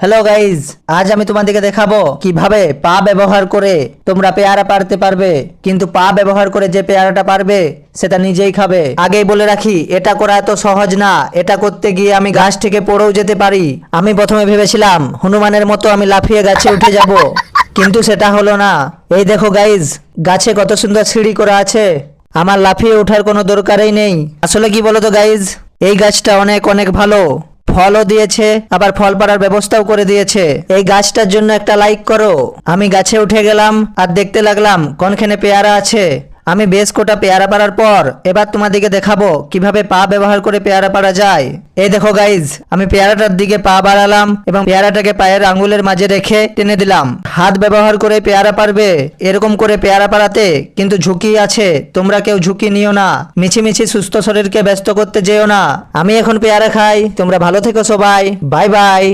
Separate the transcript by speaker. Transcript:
Speaker 1: Hello guys আজ আমি তোমাদেরকে দেখাবো কীভাবে পা ব্যবহার করে তোমরা পেয়ারা পারতে পারবে। কিন্তু পা ব্যবহার করে যে পেয়ারাটা পারবে, সেটা নিজেই খাবে। আগেই বলে রাখি, এটা করা এত সহজ না। এটা করতে গিয়ে আমি গাছ থেকে পড়েও যেতে পারি। আমি প্রথমে ভেবেছিলাম, হনুমানের মতো আমি লাফিয়ে গাছে উঠে যাব। কিন্তু সেটা হলো না। এই দেখো গাইজ গাছে কত সুন্দর সিঁড়ি করা আছে। আমার লাফিয়ে ওঠার কোনো দরকারই নেই। আসলে কি বলো তো গাইজ এই গাছটা অনেক অনেক ভালো। ফলও দিয়েছে, আবার ফল পাড়ার ব্যবস্থাও করে দিয়েছে। এই গাছটার জন্য একটা লাইক করো। আমি গাছে উঠে গেলাম আর দেখতে লাগলাম কোনখানে পেয়ারা আছে। আমি বেশ কোটা পেয়ারা পাড়ার পর এবার তোমাদেরকে দেখাবো কীভাবে পা ব্যবহার করে পেয়ারা পাড়া যায়। এই দেখো গাইজ আমি পেয়ারাটার দিকে পা বাড়ালাম এবং পেয়ারাটাকে পায়ের আঙ্গুলের মাঝে রেখে টেনে দিলাম। হাত ব্যবহার করে পেয়ারা পারবে এরকম করে পেয়ারা পাড়াতে কিন্তু ঝুঁকি আছে, তোমরা কেউ ঝুঁকি নিও না। মিছিমিছি সুস্থ শরীরকে ব্যস্ত করতে যেও না। আমি এখন পেয়ারা খাই, তোমরা ভালো থেকো সবাই, বাই বাই।